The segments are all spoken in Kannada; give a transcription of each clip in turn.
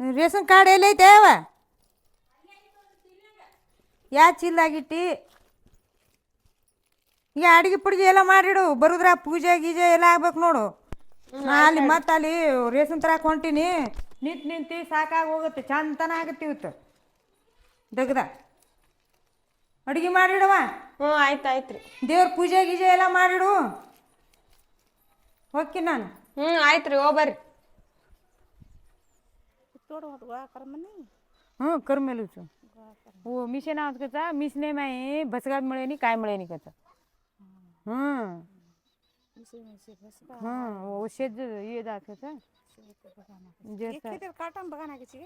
ರೇಷನ್ ಕಾರ್ಡ್ ಎಲ್ಲೈತೆ ಅವ? ಯಾ ಚಿಲ್ಲಾಗಿಟ್ಟಿ? ಈಗ ಅಡಿಗೆ ಪುಡಿಗೆ ಎಲ್ಲ ಮಾಡಿಡು. ಬರುದ್ರ ಪೂಜೆ ಗೀಜೆ ಎಲ್ಲ ಆಗ್ಬೇಕು ನೋಡು. ಅಲ್ಲಿ ಮತ್ತೆ ಅಲ್ಲಿ ರೇಷನ್ ತರಕ ಹೊಂಟೀನಿ. ನಿಂತು ನಿಂತು ಸಾಕಾಗಿ ಹೋಗುತ್ತೆ. ಚಂದನ ಆಗುತ್ತೆ ಇವತ್ತು. ದಗದ. ಅಡುಗೆ ಮಾಡಿಡವ ಹ್ಞೂ ಆಯ್ತು ಆಯ್ತು ರೀ ದೇವ್ರ ಪೂಜೆ ಗೀಜೆ ಎಲ್ಲ ಮಾಡಿಡು. ಓಕೆ ನಾನು. ಹ್ಞೂ ಆಯ್ತು ರೀ तोडवत गोळा कर मिशे कचा मिशने काय कचा भसगा वो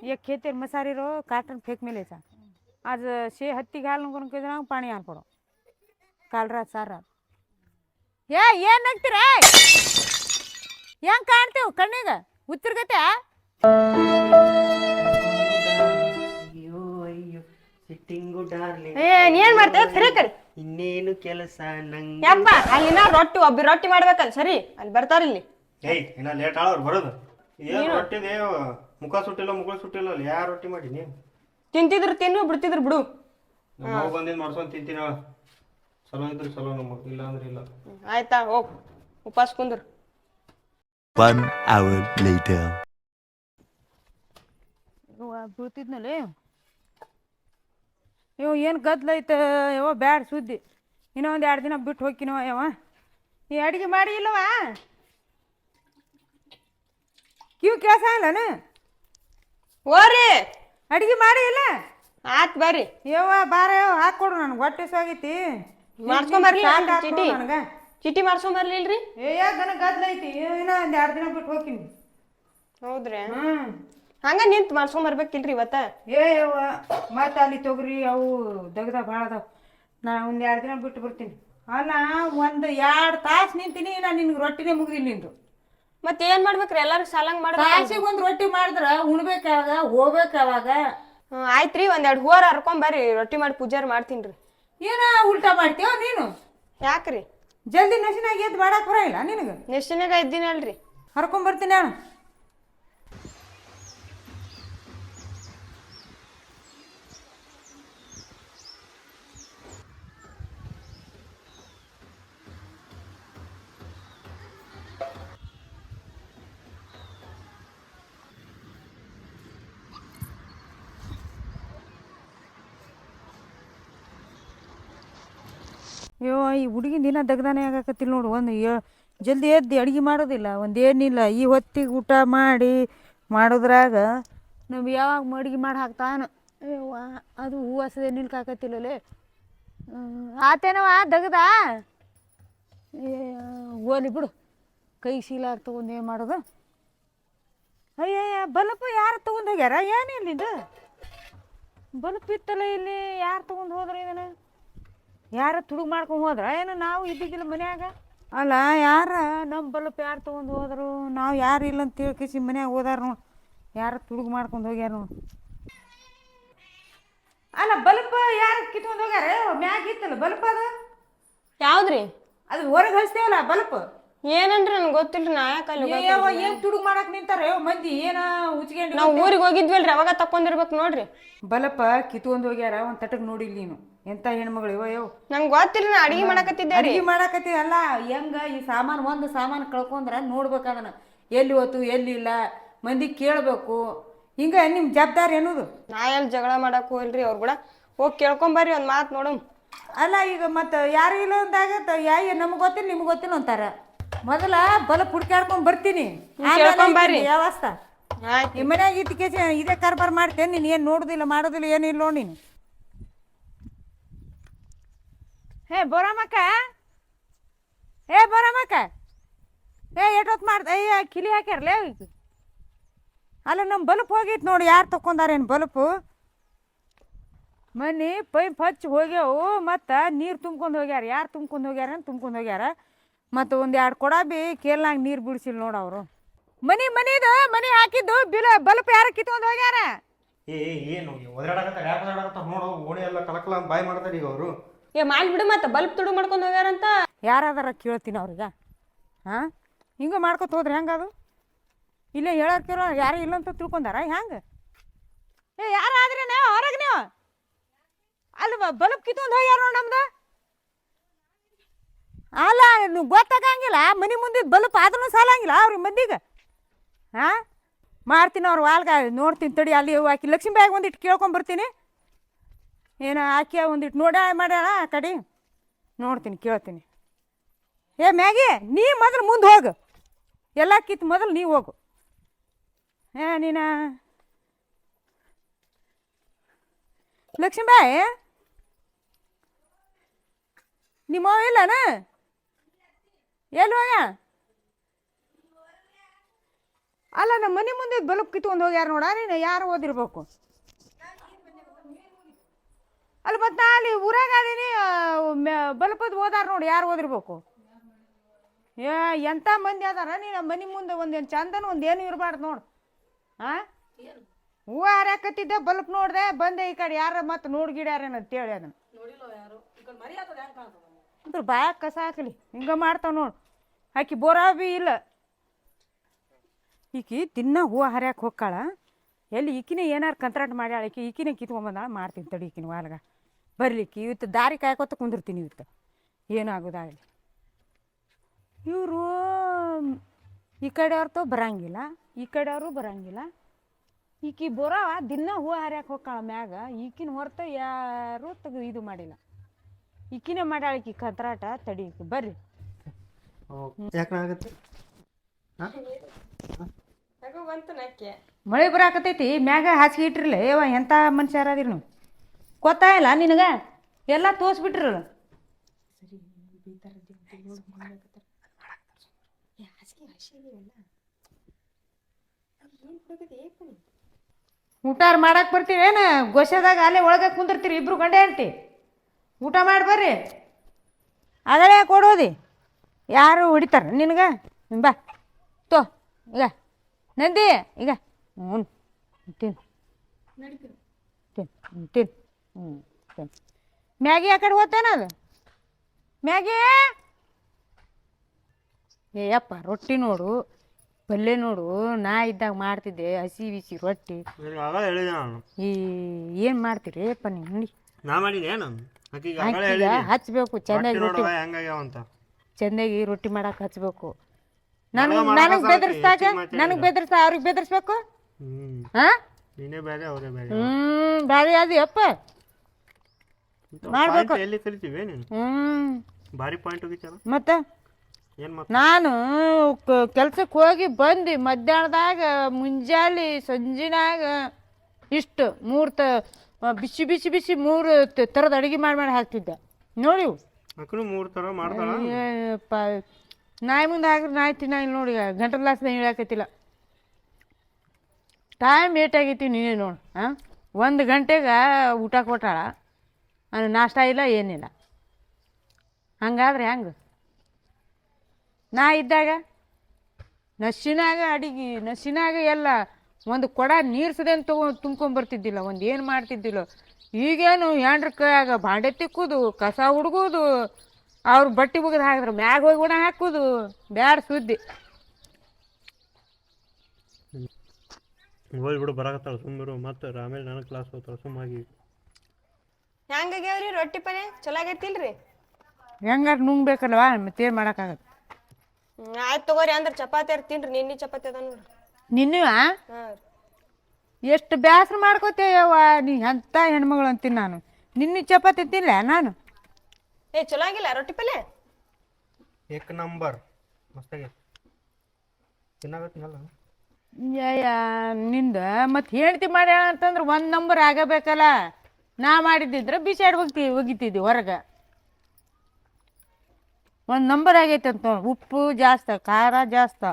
ये एक एक मसारी रो काटन फेक मेलेचा. आज शे हत्ती घाल पानी के जरा पाणी पडो काल रात सार रात. ये ये नक्की रे यहाँ काढते हो करने का? उत्तर कहते हैं? ಅಯ್ಯೋ ಅಯ್ಯೋ ಸಿಟ್ಟಿಂಗು ಡಾರ್ಲಿಂಗ್ ಏ ಏನ್ ಸರಿ ಕರಿ ಇನ್ನೇನು ಕೆಲಸ ನಂಗೆ? ಯಪ್ಪ ಅಲ್ಲಿನ ರೊಟ್ಟಿ ಒಬ್ಬ ರೊಟ್ಟಿ ಮಾಡ್ಬೇಕಲ್ಲ ಸರಿ? ಅಲ್ಲಿ ಬರ್ತಾರ ಇಲ್ಲಿ. ಏಯ್ ಇನ್ನ ಲೇಟ್ ಆಳವ್ರು ಬರೋದು. ಏನು ರೊಟ್ಟಿದೆ ಮುಖ ಸುಟ್ಟಿಲ್ಲ ಮುಖ ಸುಟ್ಟಿಲ್ಲ ಅಲ್ಲಿ. ಯಾರು ರೊಟ್ಟಿ ಮಾಡಿ ನೀನು? ತಿಂತಿದ್ರು ತಿನ್ನು ಬಿಡ್ತಿದ್ರು ಬಿಡು. ನಮ್ಮ ಬಂದಿದ್ದು ಮಾಡ್ಸ್ಕೊಂಡ್ ತಿಂತೀನಿ ಹೇಳು. ಚಲೋ ಇದ್ರೆ ಚಲೋ ನಮ್ಮ ಇಲ್ಲ. ಅಂದ್ರೆ ಇಲ್ಲ ಆಯ್ತಾ ಹೋಗ್. ಉಪಾಸ್ ಕುಂದ್ರು. One hour later. ಬೀಳ್ತಿದ್ನಲ್ಲ? ಇವ ಏನು ಗದ್ಲೈತೆ ಯವ ಬ್ಯಾಡ ಸುದ್ದಿ. ಇನ್ನೂ ಒಂದು ಎರಡು ದಿನ ಬಿಟ್ಟು ಹೋಗ್ಕಿನವ ಯವ ಈ ಅಡುಗೆ ಮಾಡಿ ಇಲ್ಲವ? ಕಿವು ಕೆಲಸ ಇಲ್ಲನ ಓರಿ ಅಡಿಗೆ ಮಾಡಿ ಇಲ್ಲ? ಆತ್ ಬರ್ರಿ. ಯವ್ವ ಬಾರ ಯವ್ವ ಹಾಕ್ಕೊಡು ನನಗೆ ಹೊಟ್ಟೆ ಸಾಗೈತಿ. ಮಾಡ್ಸ್ಕೊಂಬರ್ಲಿ ಚೀಟಿ ನನಗ. ಚೀಟಿ ಮಾಡ್ಸ್ಕೊಂಬರ್ಲಿ ಇಲ್ರಿ ಏ ಗನ ಗದ್ಲೈತಿ ಇನ್ನೂ ಒಂದು ಎರಡು ದಿನ ಬಿಟ್ಟು ಹೋಗ್ತೀನಿ. ಹೌದ್ರಿ. ಹ್ಞೂ ಹಂಗ ನಿಂತ್ ಮಾಡ್ಸ್ಕೊಂಬರ್ಬೇಕಿಲ್ರಿ ಇವತ್ತ? ಏ ಯವ್ವ ಮತ್ತೆ ಅಲ್ಲಿ ತೊಗರಿ ಅವು ದಗದ ಭಾಳ ಅದಾವ. ನಾ ಒಂದು ಎರಡು ದಿನ ಬಿಟ್ಟು ಬರ್ತೀನಿ. ಅಲ್ಲ ಒಂದು ಎರಡು ತಾಸು ನಿಂತೀನಿ ನಾನು ನಿನ್ಗೆ ರೊಟ್ಟಿನೇ ಮುಗಿದಿಲ್ಲ ನಿಂದು. ಮತ್ ಏನ್ ಮಾಡ್ಬೇಕ್ರಿ? ಎಲ್ಲಾರು ಸಾಲಂಗ್ ಮಾಡ್ಬೇಕು ತಾಸಿಗೆ ಒಂದು ರೊಟ್ಟಿ ಮಾಡಿದ್ರೆ ಉಣ್ಬೇಕು ಯಾವಾಗ ಹೋಗ್ಬೇಕು ಯಾವಾಗ? ಆಯ್ತ್ರಿ ಒಂದೆರಡು ಹೂವಾರ ಹರ್ಕೊಂಡ್ ಬರ್ರಿ ರೊಟ್ಟಿ ಮಾಡಿ ಪೂಜಾರು ಮಾಡ್ತೀನಿ ರೀ ಏನ ಉಲ್ಟಾ ಮಾಡ್ತೀವ ನೀನು? ಯಾಕ್ರಿ? ಜಲ್ದಿ ನಶಿನಾಗ ಎದ್ದು ಮಾಡಕ್ಕೆ ಬರೋಲ್ಲ ನಿನಗೆ? ಇದ್ದೀನಿ ಅಲ್ರಿ ಹರ್ಕೊಂಬರ್ತೀನಿ ನಾನು ಅಯ್ಯೋ ಈ ಹುಡುಗಿ ದಿನ ದಗ್ದಾನೆ ಆಗಾಕತ್ತಿಲ್ಲ ನೋಡು. ಒಂದು ಜಲ್ದಿ ಎದ್ದು ಅಡುಗೆ ಮಾಡೋದಿಲ್ಲ. ಒಂದು ಏನಿಲ್ಲ. ಈ ಹೊತ್ತಿಗೆ ಊಟ ಮಾಡಿ ಮಾಡೋದ್ರಾಗ ನಮ್ಗೆ ಯಾವಾಗ ಅಡುಗೆ ಮಾಡಿ ಹಾಕ್ತಾನ. ಅಯ್ಯೋ ಅದು ಹೂ ಹಸದೆ ನಿಲ್ಕಾಕತ್ತಿಲ್ಲಲೇ. ಆತೇನವ ದಗದ? ಹೋಲಿ ಬಿಡು. ಕೈ ಶೀಲ ತಗೊಂಡು ಏನು ಮಾಡೋದು? ಅಯ್ಯಯ್ಯ ಬಲಪ್ಪ ಯಾರು ತೊಗೊಂಡು ಹೋಗ್ಯಾರ? ಏನಿಲ್ಲ ಇದು ಬಲ್ಪ್ ಇತ್ತಲ್ಲ ಇಲ್ಲಿ. ಯಾರು ತಗೊಂಡು ಹೋದ್ರೆ ಇದನ್ನು? ಯಾರ ತುಡುಗ್ ಮಾಡ್ಕೊಂಡು ಹೋದ್ರ? ಏನು ನಾವು ಇದ್ದಿದ್ದಿಲ್ಲ ಮನ್ಯಾಗ? ಅಲ್ಲ ಯಾರ ನಮ್ಮ ಬಲ್ಪ್ ಯಾರು ತೊಗೊಂಡು ಹೋದ್ರು? ನಾವು ಯಾರು ಇಲ್ಲ ಅಂತ ತಿಳ್ಕಿಸಿ ಮನ್ಯಾಗ ಹೋದಾರ ನೋಡಿ. ಯಾರ ತುಡುಗ್ ಮಾಡ್ಕೊಂಡು ಹೋಗ್ಯಾರ ನೋಡಿ. ಅಲ್ಲ ಬಲ್ಪ್ ಯಾರು ಕಿತ್ಕೊಂಡು ಹೋಗ್ಯಾರ? ಮ್ಯಾಗ ಇತ್ತಲ್ಲ ಬಲ್ಪ್ ಅದು? ಯಾವ್ದ್ರಿ? ಅದು ಹೊರಗೆ ಹಚ್ತೇವಲ್ಲ ಬಲ್ಪ್? ಏನನ್ರಿ ನನ್ಗೆ ಗೊತ್ತಿಲ್ರಿ ನಾ ಯಾಕೆ ಅಲ್ಲಿ ಏವ ಏನು ತುಡುಗ್ ಮಾಡಕ್ ನಿಂತಾರೆ? ಮಂದಿ ಏನ ಉಚ್ಕೊಂಡು ನಾವು ಊರಿಗೆ ಹೋಗಿದ್ವಲ್ರಿ ಅವಾಗ ತಕೊಂಡಿರ್ಬೇಕು ನೋಡ್ರಿ. ಬಲಪ್ಪ ಕಿತ್ಕೊಂಡು ಹೋಗ್ಯಾರ ಒಂದ್ ತಟಕ್ ನೋಡಿಲ್ಲ ನೀನು. ಎಂತ ಹೆಣ್ಮಗಳು ಇವ ಯೋ ನಂಗೆ ಗೊತ್ತಿಲ್ಲ ನಾ ಅಡಿಗೆ ಮಾಡಕತ್ತಿದ್ದೆ ರೀ. ಅಡಿಗೆ ಮಾಡಕತ್ತಿ ಅಲ್ಲ ಹೆಂಗ ಈ ಸಾಮಾನು ಒಂದು ಸಾಮಾನು ಕಳ್ಕೊಂಡ್ರ ನೋಡ್ಬೇಕು ಅದನ್ನ. ಎಲ್ಲಿ ಹೋತು ಎಲ್ಲಿ ಇಲ್ಲ ಮಂದಿ ಕೇಳಬೇಕು. ಹಿಂಗ ನಿಮ್ಮ ಜವಾಬ್ದಾರಿ ಅನ್ನೋದು ನಾ ಎಲ್ಲಿ ಜಗಳ ಮಾಡಕ್ ಹೋಗಿಲ್ರಿ ಅವ್ರ ಕೂಡ ಹೋಗಿ ಕೇಳ್ಕೊಂಬರ್ರಿ ಒಂದ್ ಮಾತು ನೋಡಮ್. ಅಲ್ಲ ಈಗ ಮತ್ತೆ ಯಾರು ಇಲ್ಲ ಅಂದಾಗತ್ತ ಯಾ ನಮ್ಗೆ ಗೊತ್ತಿಲ್ಲ ನಿಮ್ಗೆ ಗೊತ್ತಿಲ್ಲ ಅಂತಾರ. ಮೊದಲ ಬಲ ಪುಡ್ಕಾಡ್ಕೊಂಡ್ ಬರ್ತೀನಿ. ಮನ್ಯಾಗ ಆಯ್ತು. ಈ ಮನ್ಯಾಗ ಇದಕ್ಕೆ ಇದೇ ಕಾರ್ಬಾರ್ ಮಾಡ್ತೇನೆ ನೀನು ಏನು ನೋಡುದಿಲ್ಲ ಮಾಡೋದಿಲ್ಲ ಏನಿಲ್ಲ ನೋಡಿ ನೀನು. ಹೇ ಬೋರಮ್ಮಕ್ಕ ಹೇ ಬೋರಮ್ಮಕ್ಕ ಏ ಎಷ್ಟೊತ್ತು ಮಾಡ್ದ ಅಯ್ಯ ಕಿಲಿ ಹಾಕ್ಯಾರಲೇ ಅಲ್ಲ ನಮ್ಮ ಬಲ್ಪ್ ಹೋಗಿತ್ತು ನೋಡಿ ಯಾರು ತಕೊಂಡಾರೇನು ಬಲ್ಪು? ಮನೆ ಪೈಪ್ ಹಚ್ಚಿ ಹೋಗ್ಯಾವು ಮತ್ತು ನೀರು ತುಂಬ್ಕೊಂಡು ಹೋಗ್ಯಾರ. ಯಾರು ತುಂಬ್ಕೊಂಡು ಹೋಗ್ಯಾರ ತುಂಬ್ಕೊಂಡು ಹೋಗ್ಯಾರ? ಮತ್ತು ಒಂದು ಎರಡು ಕೊಡ ಬಿ ಕೇಲ್ನಾಗ ನೀರು ಬಿಡಿಸಿಲ್ಲ ನೋಡು ಅವರು. ಮನೆ ಮನಿದು ಮನೆ ಹಾಕಿದ್ದು ಬಿಲ ಬಲ್ಪ್ ಯಾರ ಕಿತ್ಕೊಂಡು ಹೋಗ್ಯಾರ? ಏ ಏನು ಒದರಾಡಕತ್ತಾರ ಯಾಕೆ ಒದರಾಡಕತ್ತಾರ ನೋಡು ಓಣಿ ಎಲ್ಲ ಕಲಕಲ ಅಂತ ಬಾಯ್ ಮಾಡ್ತಾರೆ ಈಗ ಅವರು. ಏ ಮಾಡ್ಬಿಡು ಮತ್ತೆ ಬಲ್ಬ್ ತುಡು ಮಾಡ್ಕೊಂಡು ಹೋಗ್ಯಾರಂತ. ಯಾರಾದಾರ ಕೇಳ್ತೀನಿ ಅವ್ರಿಗೆ. ಹಾಂ? ಹಿಂಗೆ ಮಾಡ್ಕೊತ ಹೋದ್ರೆ ಹೆಂಗೆ ಅದು? ಇಲ್ಲೇ ಹೇಳೋರ್ ಕೇಳೋ ಯಾರು ಇಲ್ಲ ಅಂತ ತಿಳ್ಕೊಂಡಾರ ಹೆಂಗೆ? ಏ ಯಾರಾದ್ರೆ ನಾವು ಹೊರಗೆ ನೀವು. ಅಲ್ಲಿ ಬಲ್ಬ್ ಕಿತ್ಕೊಂಡು ಹೋಗ್ಯಾರ ನೋಡಿ ನಮ್ದು? ಅಲ್ಲ ನೀವು ಗೊತ್ತಾಗಂಗಿಲ್ಲ. ಮನೆ ಮುಂದೆ ಬಲ್ಪ್ ಆದ್ರೂ ಸಾಲಂಗಿಲ್ಲ ಅವ್ರ ಮಂದಿಗೆ. ಹಾಂ? ಮಾಡ್ತೀನಿ ಅವ್ರ ವಾಲ್ಗ. ನೋಡ್ತೀನಿ ತಡಿ, ಅಲ್ಲಿ ಆಕಿ ಲಕ್ಷ್ಮೀ ಬ್ಯಾಗ್ ಒಂದಿಟ್ಟು ಕೇಳ್ಕೊಂಬರ್ತೀನಿ. ಏನು ಆಕೆ ಒಂದಿಟ್ಟು ನೋಡ, ಮಾಡ್ಯಾಳ ಕಡಿ ಕಡೆ. ನೋಡ್ತೀನಿ, ಕೇಳ್ತೀನಿ. ಏ, ಮ್ಯಾಗಿ, ನೀ ಮೊದಲು ಮುಂದೆ ಹೋಗು. ಎಲ್ಲ ಕಿತ್ತು ಮೊದಲು ನೀವು ಹೋಗು. ಏ, ನೀನ? ಲಕ್ಷ್ಮೀಬಾಯಿ ನಿಮ್ಮ ಇಲ್ಲನ? ಎಲ್ಲಿ ಹೋಗ್ಯ? ಅಲ್ಲ ನಮ್ಮ ಮನೆ ಮುಂದೆ ಬಲ್ಬ್ ಕಿತ್ಕೊಂಡು ಹೋಗ್ಯಾರ ನೋಡ? ನೀನು ಯಾರು ಓದಿರ್ಬೇಕು? ಅಲ್ಲಿ ಮತ್ತೆ ನಾ ಅಲ್ಲಿ ಊರಾಗ ಅದೀನಿ ಬಲ್ಪದ್ ಓದಾರ ನೋಡಿ ಯಾರು ಓದಿರ್ಬೇಕು? ಏ ಎಂಥ ಮಂದಿ ಅದಾರ? ನೀನು ಮನೆ ಮುಂದೆ ಒಂದೇನು ಚಂದನ ಒಂದೇನು ಏನು ಇರಬಾರ್ದು ನೋಡು. ಹಾಂ ಹೂವು ಹಾರಾಕತ್ತಿದ್ದೆ ಬಲ್ಪ್ ನೋಡಿದೆ ಬಂದೆ ಈ ಕಡೆ ಯಾರ ಮತ್ತೆ ನೋಡ್ಗಿಡ್ಯಾರೇನು ಅಂತೇಳಿ ಅದನ್ನು. ಬಾಯಾಗ ಕಸ ಹಾಕಲಿ ಹಿಂಗೆ ಮಾಡ್ತಾವ ನೋಡು. ಆಕಿ ಬಿ ಇಲ್ಲ. ಈಕಿ ದಿನ ಹೂವು ಹರ್ಯಾಕೆ ಹೋಗ್ಕಾಳ. ಎಲ್ಲಿ ಈಕಿನೇ ಏನಾರು ಕಂತ್ರಾಟ ಮಾಡ್ಯಾಳ ಈಕಿ, ಈಕಿನೇ ಕಿತ್ಕೊಂಬಂದಾಳ ಮಾಡ್ತೀನಿ ತಡಿ ಈಕಿನ ವಾಲ್ಗ. ಬರ್ಲಿಕ್ಕೆ, ಇವತ್ತು ದಾರಿ ಕಾಯ್ಕೊತ ಕುಂದಿರ್ತೀನಿ ಇವತ್ತು. ಏನಾಗೋದಾಗಲಿ. ಇವರು ಈ ಕಡೆಯವ್ರతో ಬರಂಗಿಲ್ಲ, ಈ ಕಡೆಯವರು ಬರಂಗಿಲ್ಲ. ಈಕಿ ಬೋರಾ ದಿನ ಹೂವು ಹರ್ಯಾಕೆ ಹೋಗ್ಕಾಳ ಮ್ಯಾಗ, ಈಕಿನ ಹೊರತು ಯಾರೂ ತೆಗ್ದು ಇದು ಮಾಡಿಲ್ಲ. ಈಕಿನೇ ಮಾಡ್ಯಾಳ ಈಕಿ ಕಂತ್ರಾಟ, ತಡಿ ಬರ್ರಿ. ಯಾಕನಾಗುತ್ತೆ ಯಾಕೋ ಬಂತು ನಕ್ಕೆ. ಮಳೆ ಬರಾಕತೈತಿ ಮ್ಯಾಗ ಹಾಸಿಗೆ ಇಟ್ಟಿರಲ್ಲ ಏವ ಎಂಥ ಮನುಷ್ಯ ಅದಿರಿ ನೀವು? ಗೊತ್ತಾಯಿಲ್ಲ ನಿನಗೆ? ಎಲ್ಲ ತೋರಿಸ್ಬಿಟ್ರು. ಊಟ ಮಾಡಕ್ಕೆ ಬರ್ತೀವಿ ಏನು ಗೊಸೆದಾಗ ಅಲ್ಲೇ ಒಳಗೆ ಕುಂದಿರ್ತೀರಿ ಇಬ್ರು ಗಂಡೆ ಅಂತಿ ಊಟ ಮಾಡಿ ಬರ್ರಿ. ಆಗಲೇ ಕೊಡೋದಿ? ಯಾರು ಹೊಡಿತಾರ? ನಿನಗೆ? ಬಾ. ತೋ ಈಗ. ನಂದಿ ಈಗ. ಹ್ಞೂ ತಿನ್ ತಿನ್ ತಿನ್ ಹ್ಞೂ ತಿನ್ ಮ್ಯಾಗಿ ಆ ಕಡೆ ಹೋಗ್ತೇನ ಅದು? ಮ್ಯಾಗಿ? ಏಯಪ್ಪ ರೊಟ್ಟಿ ನೋಡು. ಪಲ್ಯ ನೋಡು. ನಾ ಇದ್ದಾಗ ಮಾಡ್ತಿದ್ದೆ ಹಸಿ ಬಿಸಿ ರೊಟ್ಟಿ. ಆಗ ಹೇಳಿದೆ ನಾನು. ಈ ಏನು ಮಾಡ್ತೀರಿ? ಅಪ್ಪ ನೀವು ನಾ ಹಚ್ಬೇಕು ಚೆನ್ನಾಗಿ ರೊಟ್ಟಿ ಅಂತ ಚೆಂದಾಗಿ ರೊಟ್ಟಿ ಮಾಡಕ್ಕೆ ಹಚ್ಬೇಕು. ನನಗೆ ಮಾಡಕ ನನಗೆ ಬೆದರ್ಸ್ದಾಗ ನನಗೆ ಬೆದರ್ಸ ಅವ್ರಿಗೆ ಬೆದರ್ಸ್ಬೇಕು? ಹ್ಮ್. ಹಾಂ ನೀನೇ ಬೇರೆ ಅವರೇ ಬೇರೆ. ಹ್ಞೂ ಭಾರಿ ಅದು ಅಪ್ಪ ಮಾಡ್ಬೇಕು. Point ಎಲ್ಲಿ ಕಲಿತೀವಿ ನೀನು ಹ್ಞೂ ಭಾರಿ ಪಾಯಿಂಟ್ ಹೋಗಿತ್ತಲ್ಲ? ಮತ್ತು? ಏನ್ ಮತ್ತೆ? ನಾನು ಕೆಲ್ಸಕ್ಕೆ ಹೋಗಿ ಬಂದು ಮಧ್ಯಾಹ್ನದಾಗ ಮುಂಜಾಲಿ ಸಂಜಿನಾಗ ಇಷ್ಟು ಮೂರು ತ ಬಿಸಿ ಬಿಸಿ ಬಿಸಿ ಮೂರು ತರದ ಥರದ ಅಡುಗೆ ಮಾಡಿ ಮಾಡಿ ಹಾಕ್ತಿದ್ದೆ. ನೋಡಿ ಮೂರು ತರ ಮಾಡ್ತಾಳ? ಅಯ್ಯಪ್ಪ ನಾಯಿ ಮುಂದೆ ಹಾಕಿದ್ರೆ ನಾಯಿ ತಿನ್ನಾಗಿಲ್ಲ ನೋಡಿ, ಗಂಟಲು ಗ್ಲಾಸ್ನ ಇಳಾಕತ್ತಿಲ್ಲ ಟೈಮ್ ಏಟ್ ಆಗೈತಿ ನೀನೇ ನೋಡು ಹಾಂ ಒಂದು ಗಂಟೆಗೆ ಊಟ ಕೊಟ್ಟಾಳ ಅವ್ನು ನಾಷ್ಟ ಇಲ್ಲ, ಏನಿಲ್ಲ. ಹಂಗಾದ್ರೆ ಹೆಂಗೆ? ನಾ ಇದ್ದಾಗ ನಶಿನಾಗ ಅಡಿಗೆ, ನಶಿನಾಗ ಎಲ್ಲ ಒಂದು ಕೊಡ ನೀರ್ಸದೆ ಅಂತ ತಗೊ ತುಂಬ್ಕೊಂಬರ್ತಿದ್ದಿಲ್ಲ ಒಂದು ಏನು ಮಾಡ್ತಿದ್ದಿಲ್ಲ. ಈಗೇನು ಹೆಂಡ್ರ ಕೈಯಾಗ ಬಾಂಡೆ ತಿಕ್ಕೋದು ಕಸ ಹುಡುಗೋದು ಅವ್ರ ಬಟ್ಟೆ ಮುಗಿದು ಹಾಕಿದ್ರೆ ಮ್ಯಾಗ ಹೋಗಿ ಒಣ ಹಾಕೋದು ಬ್ಯಾಡ ಸುದ್ದಿ. ಹೋಗಿ ಬಿಡು ಬರಾಕತ್ತಾಳ ಸುಮ್ಮರು ಮತ್ತೆ ಆಮೇಲೆ ನನಗೆ ಕ್ಲಾಸ್ ಹೋಗ್ತಾಳ ಸುಮ್ಮಾಗಿ ಹೆಂಗಾಗ್ಯಾವ್ರಿ ರೊಟ್ಟಿ ಪಲ್ಯ? ಚಲೋ ಆಗೈತಿಲ್ರಿ ಹೆಂಗಾರ ನುಂಗ್ಬೇಕಲ್ವಾ ಮತ್ತೇನು ಮಾಡೋಕ್ಕಾಗತ್ತೆ? ಆಯ್ತು ತಗೋರಿ ಅಂದ್ರೆ ಚಪಾತಿ ಅರ್ ತಿನ್ರಿ ನಿನ್ನೆ ಚಪಾತಿ ಅದ ನೋಡ್ರಿ. ನಿನ್ನೂ ಹಾಂ ರೀ. ಎಷ್ಟು ಬೇಸರ ಮಾಡ್ಕೋತೇವ ನೀ ಎಂಥ ಹೆಣ್ಮಗಳು ಅಂತೀನಿ ನಾನು. ನಿನ್ನ ಚಪಾತಿ ತಿನ್ಲ ನಾನು? ಏ ಚಲೋ ಆಗಿಲ್ಲ ರೊಟ್ಟಿ ಪಲ್ಯ? ಏಕ್ ನಂಬರ್. ಯಯ್ಯ ನಿಂದ ಮತ್ತೆ ಹೇಳ್ತಿ ಮಾಡ್ಯಾಳ ಅಂತಂದ್ರೆ ಒಂದು ನಂಬರ್ ಆಗಬೇಕಲ್ಲ. ನಾ ಮಾಡಿದ್ದಿದ್ರೆ ಬಿಸಾಡಿ ಹೋಗ್ತಿ ಒಗಿತಿದ್ದಿ ಹೊರಗೆ. ಒಂದು ನಂಬರ್ ಆಗೈತೆ ಅಂತ ಉಪ್ಪು ಜಾಸ್ತಿ ಖಾರ ಜಾಸ್ತಿ.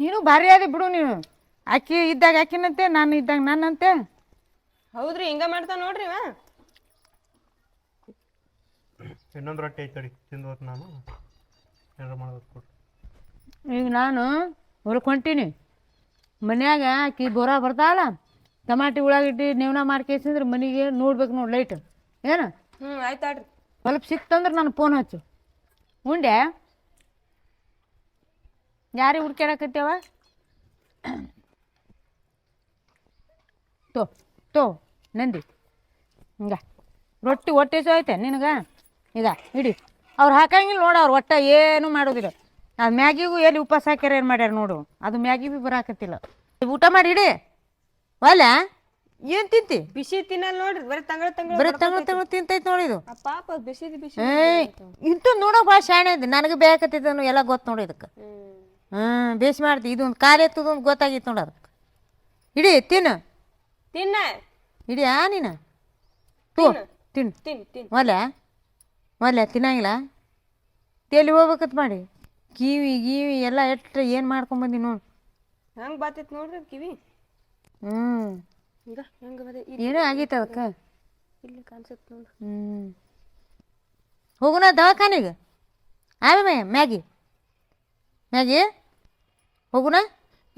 ನೀನು ಭಾರಿ ಅದೇ ಬಿಡು ನೀನು. ಅಕ್ಕಿ ಇದ್ದಾಗ ಅಕ್ಕಿನಂತೆ ನಾನು ಇದ್ದಾಗ ನನ್ನಂತೆ. ಹೌದ್ರಿ ಹಿಂಗ ಮಾಡ್ತಾವ ನೋಡ್ರಿ ಇವ. ಇನ್ನೊಂದು ರೊಟ್ಟಿ ಐತಡಿ ತಿಂದು ಹೋತ್ ನಾನು. ಏನಾರ ಮಾಡೋದು ಕೊಡು. ಈಗ ನಾನು ಹೊಂಟೀನಿ ಮನ್ಯಾಗ ಆಕಿ ಬೋರ ಬರ್ತಾವಲ್ಲ ಟಮಾಟಿ ಉಳ್ಳಾಗಡ್ಡಿ ನೇವನ ಮಾಡ್ಕೇಸಿದ್ರೆ ಮನೆಗೆ ನೋಡ್ಬೇಕು ನೋಡಿ ಲೈಟ್. ಏನು? ಹ್ಮ್ ಆಯ್ತಾಡ್ರಿ ಸ್ವಲ್ಪ ಸಿಕ್ತಂದ್ರೆ ನಾನು ಫೋನ್ ಹಚ್ಚು. ಉಂಡೆ ಯಾರಿಗೆ ಹುಡ್ಕ್ಯಾಡಕತ್ತೇವ ತೋ ತೋ ನಂದಿ. ಹಿಂಗ. ರೊಟ್ಟಿ ಹೊಟ್ಟೆ ಐತೆ ನಿನಗ? ಈಗ ಇಡಿ. ಅವ್ರು ಹಾಕಂಗಿಲ್ಲ ನೋಡು ಅವ್ರು ಒಟ್ಟ ಏನು ಮಾಡೋದಿಲ್ಲ. ಅದು ಮ್ಯಾಗಿಗೂ ಎಲ್ಲಿ ಉಪವಾಸ ಹಾಕ್ಯಾರ ಏನು ಮಾಡ್ಯಾರ ನೋಡು. ಅದು ಮ್ಯಾಗಿ ಬಿ ಬರಾಕತ್ತಿಲ್ಲ ಊಟ ಮಾಡಿ ಇಡಿ. ಒಲ್ಲ? ಏನು ತಿಂತಿ? ಬಿಸಿ ತಿನ್ನಲ್ಲ ನೋಡ್ರಿ. ಬರೀ ತಂಗಳ ತಂಗಳ ಬರೀ ತಂಗಳು ತಂಗಳು ತಿಂತೈತೆ ನೋಡಿ ಇದು. ಪಾಪ ಬಿಸಿ ಬಿಸಿ ಇಂತ ಇಂಥ ನೋಡೋಕೆ ಭಾಳ ಶಾಣೆ ಇದೆ ನನಗೆ ಬೇಕತ್ತಿದನು ಎಲ್ಲ ಗೊತ್ತು ನೋಡಿ ಇದಕ್ಕೆ. ಹ್ಮ್ ಬೇಸ್ ಮಾಡ್ತಿ. ಇದೊಂದು ಕಾಲು ಎತ್ತದೊಂದು ಗೊತ್ತಾಗಿತ್ತು ನೋಡಿ ಅದಕ್ಕೆ ಇಡಿ ತಿನ್ನು. ತಿನ್ನ. ಇಡಿ ಆ ನೀನು. ತೂ ತಿನ್ನು. ತಿನ್ ತಿನ್ ಒಲೆ ಒಲೆ ತಿನ್ನಂಗಿಲ್ಲ. ತೇಲಿ ಹೋಗ್ಬೇಕತ್ ಮಾಡಿ. ಕಿವಿ ಗೀವಿ ಎಲ್ಲ ಎಟ್ಟು ಏನು ಮಾಡ್ಕೊಂಬಂದಿ ನೋಡು. ಹಂಗೆ ಬಾತೈತೆ ನೋಡ್ರಿ ಕಿವಿ. ಹ್ಞೂ ಹೆಂಗ ಏನೋ ಆಗೈತೆ ಅದಕ್ಕೆ. ಇಲ್ಲಿ ಕಾಣಿಸುತ್ತೆ ನೋಡು. ಹ್ಞೂ ಹೋಗುಣ ದವಾಖಾನೆಗೆ. ಆಮೇಲೆ ಮ್ಯಾಗಿ. ಮ್ಯಾಗಿ? ಹೋಗುಣ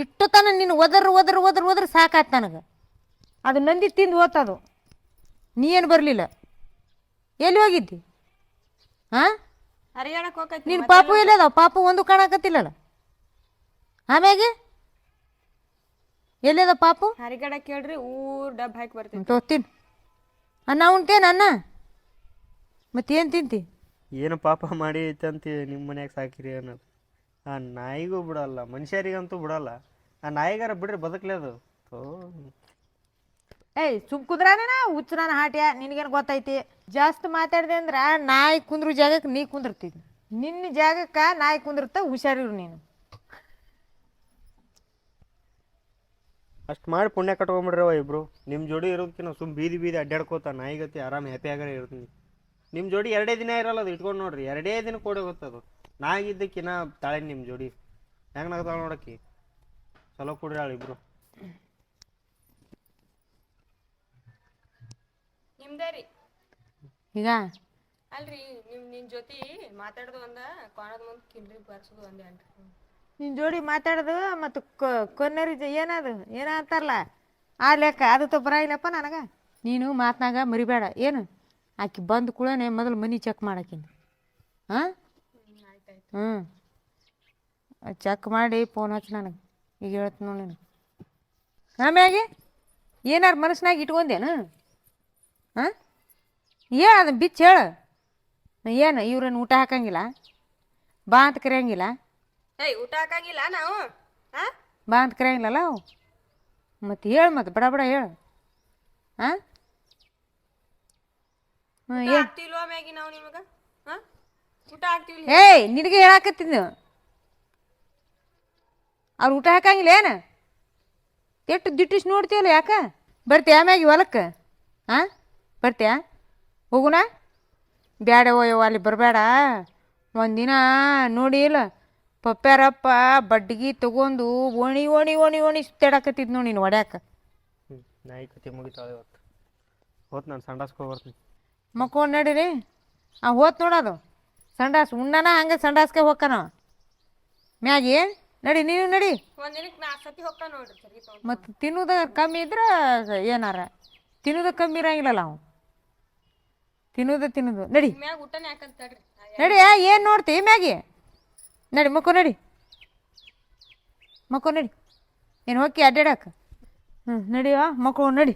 ಇಟ್ಟು ತನ ನೀನು ಒದರ್ ಒದರ್ ಒದರ್ ಒದರ್ ಸಾಕಾಯ್ತು ನನಗೆ. ಅದು ನಂದಿ ತಿಂದು ಓದ್ತದು ನೀ ಏನು ಬರಲಿಲ್ಲ? ಎಲ್ಲಿ ಹೋಗಿದ್ದಿ? ಹಾಂ ಹರಿಯಾಣಕ್ಕೆ ಹೋಗೈತಿ ನಿನ್ನ ಪಾಪು ಎಲ್ಲದಾವ ಪಾಪು ಒಂದು ಕಾಣಕತ್ತಿಲ್ಲಲ್ಲ. ಆಮ್ಯಾಗೆ? ಎಲ್ಲದ ಪಾಪು? ಹರಿಗಡ ಕೇಳ್ರಿ ಊರ್ ಡಬ್ ಹಾಕಿ ಬರ್ತೀನಿ ತೋತೀನಿ ಅನ್ನ ಉಂಟೇನು ಅನ್ನ ಮತ್ತೇನು ತಿಂತಿ? ಏನು ಪಾಪ ಮಾಡಿ ಐತಂತ ನಿಮ್ಮ ಮನ್ಯಾಗ ಸಾಕಿರಿ ಅನ್ನೋದು. ಆ ನಾಯಿಗೂ ಬಿಡಲ್ಲ ಮನುಷ್ಯರಿಗಂತೂ ಬಿಡಲ್ಲ. ಆ ನಾಯಿಗಾರ ಬಿಡ್ರಿ ಬದುಕ್ಲಿ ಅದು. ಥೋ. ಏಯ್ ಸುಮ್ ಕುಂದ್ರಾನ ಹುಚ್ಚರಾನ ಹಾಟ್ಯ? ನಿನಗೇನು ಗೊತ್ತೈತಿ? ಜಾಸ್ತಿ ಮಾತಾಡಿದೆ ಅಂದ್ರೆ ನಾಯಿ ಕುಂದ್ರು ಜಾಗಕ್ಕೆ ನೀ ಕುಂದಿರ್ತಿದ್ದಿ ನಿನ್ನ ಜಾಗಕ್ಕೆ ನಾಯಿ ಕುಂದಿರ್ತ ಹುಷಾರಿರು ನೀನು. ಅಷ್ಟು ಮಾಡಿ ಪುಣ್ಯ ಕಟ್ಕೊಂಬಿಡ್ರವ ಇಬ್ರು. ನಿಮ್ಮ ಜೋಡಿ ಇರೋದಕ್ಕಿಂತ ಸುಮ್ ಬೀದಿ ಬೀದಿ ಅಡ್ಡಾಡ್ಕೋತ ನಾಯಿಗತಿ ಆರಾಮ್ ಹ್ಯಾಪಿ ಆಗರೇ ಇರ್ತೀನಿ. ನಿಮ್ಮ ಜೋಡಿ ಎರಡೇ ದಿನ ಇರಲ್ಲ ಅದು ಇಟ್ಕೊಂಡು ನೋಡ್ರಿ. ಎರಡೇ ದಿನ ಕೊಡಿ ನಾ ತಾಳೆ ನಿಮ್ಮ ಜೋಡಿ. ಹೆಂಗೆ ನಗ್ತಾಳ ನೋಡಕ್ಕಿ? ಚಲೋ ಕೊಡ್ರಿ ಆಳು ಇಬ್ರು. ನಿಮ್ದೇ ರೀ? ಈಗ? ಅಲ್ರಿ ನಿಮ್ ನಿನ್ ಜೊತೆ ಮಾತಾಡೋದು ಒಂದ ಕೋಣದ ಮುಂದ್ ಕಿಂಡ್ರಿ ಬರ್ಸೋದು ಒಂದೇ ನಿನ್ನ ಜೋಡಿ ಮಾತಾಡೋದು ಮತ್ತು ಕೊನ್ನರಿ ಏನದು? ಏನ ಅಂತಾರಲ್ಲ? ಆ ಲೆಕ್ಕ ಅದು ತ ಬರಾಯಿಲ್ಲಪ್ಪ ನನಗೆ? ನೀನು ಮಾತನಾಗ ಮರಿಬೇಡ ಏನು? ಆಕಿ ಬಂದ ಕೂಡನೆ ಮೊದಲು ಮನಿ ಚೆಕ್ ಮಾಡಕಿನ ಹಾಂ ಹ್ಞೂ ಚೆಕ್ ಮಾಡಿ ಫೋನ್ ಹಚ್ಚಿ ನನಗೆ. ಈಗ ಹೇಳ್ತೀನಿ ನೋಡಿ ನೀನು. ಆಮ್ಯಾಗೆ ಏನಾರು ಮನಸ್ಸಿನಾಗ ಇಟ್ಕೊಂಡೇನು ಹಾಂ? ಹೇಳ ಅದನ್ನ ಬಿಚ್ಚು ಹೇಳು. ಏನು ಇವ್ರೇನು ಊಟ ಹಾಕಂಗಿಲ್ಲ? ಬಾ ಅಂತ ಕರೆಯಂಗಿಲ್ಲ? ಏಯ್ ಊಟ ಹಾಕಂಗಿಲ್ಲ ನಾವು? ಹಾಂ? ಬಾ ಅಂತ ಕರೆಯಂಗಿಲ್ಲಲ್ಲ ಅವು? ಮತ್ತು ಹೇಳು ಮತ್ತು ಬಡ ಬಡ ಹೇಳು. ಹಾಂ? ಹಾಂ ಏನು? ಮ್ಯಾಗಿ ನಾವು ನಿಮಗೆ? ಹಾ? ಊಟ ಹಾಕ್ತಿವಿ ಏಯ್ ನಿನಗೆ ಹೇಳಾಕತ್ತಿದ್ದೆ ಅವ್ರು ಊಟ ಹಾಕಂಗಿಲ್ಲ ಏನು? ಎಷ್ಟು ದಿಟ್ಟಿಸ್ ನೋಡ್ತೀಯಲ್ಲ ಯಾಕೆ? ಬರ್ತೀಯ ಮ್ಯಾಗಿ ಹೊಲಕ್ಕೆ? ಹಾಂ ಬರ್ತೀಯ? ಹೋಗುಣ ಬ್ಯಾಡ ಓಯವ್ವ ಅಲ್ಲಿ ಬರಬೇಡ ಒಂದಿನ ನೋಡಿ ಇಲ್ಲ. ಪಪ್ಪ್ಯಾರಪ್ಪ ಬಡ್ಗಿ ತಗೊಂಡು ಓಣಿ ಓಣಿ ಓಣಿ ಓಣಿ ಸುತ್ತಾಡಕತ್ತಿದ್ ನೋಡಿ ನೀನು ಹೊಡ್ಯಾಕ ಹ್ಞೂ ನಾಯಿ ಕತೆ ಮುಗಿತಾಳೆ ಇವತ್ತು ಹೋತ್ ನಾನು ಸಂಡಾಸ್ಕೊ ಬರ್ತೀನಿ. ಮಕ್ಕೊಂಡು ನಡೀರಿ. ಆ ಹೋತ್ ನೋಡೋದು ಸಂಡಾಸ್ ಉಣ್ಣನ ಹಂಗೆ ಸಂಡಾಸ್ಗೆ ಹೋಗ್ಕನ ಮ್ಯಾಗಿ? ನಡಿ ನೀನು ನಡಿ. ಒಂದಿನಕ್ಕೆ ದಿನಕ್ಕೆ ನಾಲ್ಕು ಸತಿ ಹೋಗ್ತಾ ನೋಡ್ರಿ ಸರಿ ತಗೊಂಡ್ ಮತ್ತು ತಿನ್ನೋದ ಕಮ್ಮಿ ಇದ್ರೆ ಏನಾರ? ತಿನ್ನೋದು ಕಮ್ಮಿ ಇರಂಗಿಲ್ಲಲ್ಲ ಅವು. ತಿನ್ನೋದು ತಿನ್ನೋದು. ನಡಿ. ಮ್ಯಾಗ ಊಟನೇ ಹಾಕಂತ ತಡ್ರಿ ನಡಿ ಏನು ನೋಡ್ತಿ ಮ್ಯಾಗಿ? ನಡಿ ಮಕ್ಕೋ ನಡಿ. ಮಕ್ಕೋ ನಡಿ. ಏನು ಹೋಗಿ ಅಡ್ಡಾಡಕ. ಹ್ಞೂ ನಡಿಯವಾ ಮಕ್ಕಳು ನಡಿ.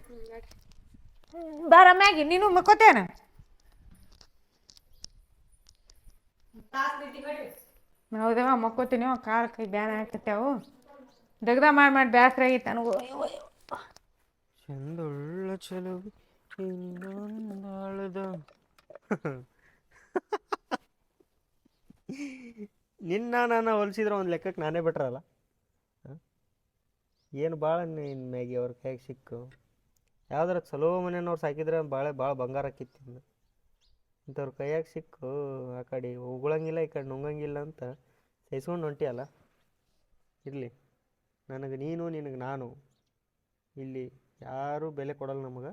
ಬಾರ ಮ್ಯಾಗಿ ನೀನು ಮಕ್ಕೋತೇನ? ಹೌದವ ಮಕ್ಕೋತೀನಿ ಕಾಲು ಕೈ ಬ್ಯಾನ ಹಾಕತ್ತೇವು ದಗ್ದ ಮಾಡಿ ಮಾಡಿ ಬ್ಯಾಸ್ರ ಆಗಿತ್ತು ನನಗೂ. ಚಂದೊಳ್ಳ ಚಲುವಿ ಇನ್ನೊಂದಾಳದ ನಿನ್ನ ನಾನು ಹೊಲಿಸಿದ್ರೆ ಒಂದು ಲೆಕ್ಕಕ್ಕೆ ನಾನೇ ಬಿಟ್ರಲ್ಲ ಏನು ಭಾಳ ನಿನ್ನ ಮ್ಯಾಗಿ ಅವ್ರ ಕೈಗೆ ಸಿಕ್ಕು? ಯಾವ್ದಾರ ಚಲೋ ಮನೆಯವ್ರು ಸಾಕಿದ್ರೆ ಭಾಳ ಭಾಳ ಬಂಗಾರ ಆಕಿತ್ತು ಇಂಥವ್ರ ಕೈಯಾಗ ಸಿಕ್ಕು, ಆ ಕಡೆ ಉಗುಳಂಗಿಲ್ಲ, ಈ ಕಡೆ ನುಂಗಂಗಿಲ್ಲ ಅಂತ ಸಹಿಸ್ಕೊಂಡು ಹೊಂಟಿಯಲ್ಲ? ಇರಲಿ. ನನಗೆ ನೀನು, ನಿನಗೆ ನಾನು. ಇಲ್ಲಿ ಯಾರೂ ಬೆಲೆ ಕೊಡಲ್ಲ ನಮಗೆ.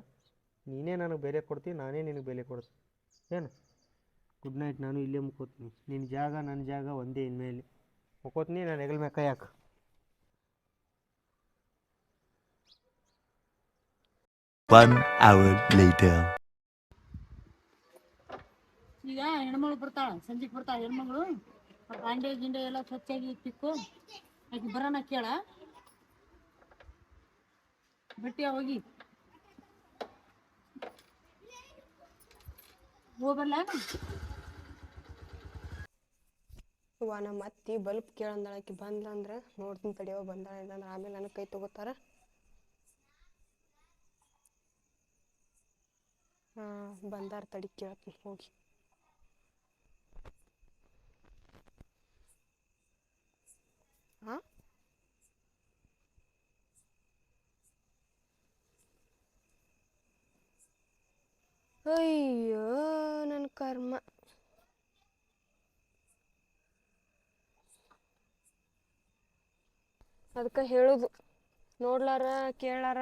ನೀನೇ ನನಗೆ ಬೆಲೆ ಕೊಡ್ತೀನಿ ನಾನೇ ನಿನಗೆ ಬೆಲೆ ಕೊಡ್ತೀನಿ ಏನು? ಗುಡ್ ನೈಟ್ ನಾನು ಇಲ್ಲೇ ಮುಕ್ಕೋತೀನಿ. ನಿನ್ನ ಜಾಗ ನನ್ನ ಜಾಗ ಒಂದೇ ಇನ್ಮೇಲೆ. ಮುಕ್ಕೋತೀನಿ, ನಾನು ಹೆಗಲ ಮೇಲೆ ಕೈ ಹಾಕು One hour later. ಈಗ ಹೆಣ್ಮಗಳು ಬರ್ತಾಳ, ಸಂಜೆಗೆ ಬರ್ತಾಳ ಹೆಣ್ಮಗಳು. ಬಾಂಡೆ ಗಿಂಡೆ ಎಲ್ಲ ಸ್ವಚ್ಛಾಗಿ ಇಟ್ಟಿಕ್ಕು ಆಕಿ ಬರೋಣ ಕೇಳ. ಬಟ್ಟಿ ಹೋಗಿ. ಹೋಗಲ್ಲ? ಅವ್ವ, ನಮ್ಮ ಅತ್ತಿ ಬಲ್ಬ್ ಕೇಳಂದಾಳ, ಆಕಿ ಬಂದ್ಲ ಅಂದ್ರೆ ನೋಡ್ತೀನಿ ತಡಿಯೋ ಬಂದಾಳ ಆಮೇಲೆ ನನಗೆ ಕೈ ತಗೋತಾರ. ಹಾ, ಬಂದಾರ ತಡಿ ಕೇಳ್ತೀನಿ, ಹೋಗಿ. ಅಯ್ಯೋ ನನ್ನ ಕರ್ಮ. ಅದಕ್ಕೆ ಹೇಳೋದು, ನೋಡ್ಲಾರ ಕೇಳಾರ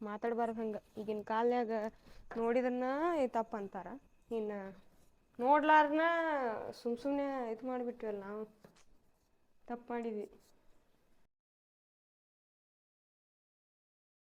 ಮಾತಾಡ್ಬಾರ್ದು ಹಂಗೆ. ಈಗಿನ ಕಾಲ್ನಾಗ ನೋಡಿದನ್ನ ತಪ್ಪು ಅಂತಾರ. ಇನ್ನು ನೋಡ್ಲಾರ್ನ ಸುಮ್ ಸುಮ್ಮನೆ ಇದು ಮಾಡಿಬಿಟ್ವಲ್ಲ ನಾವು. ತಪ್ಪು ಮಾಡಿದ್ವಿ.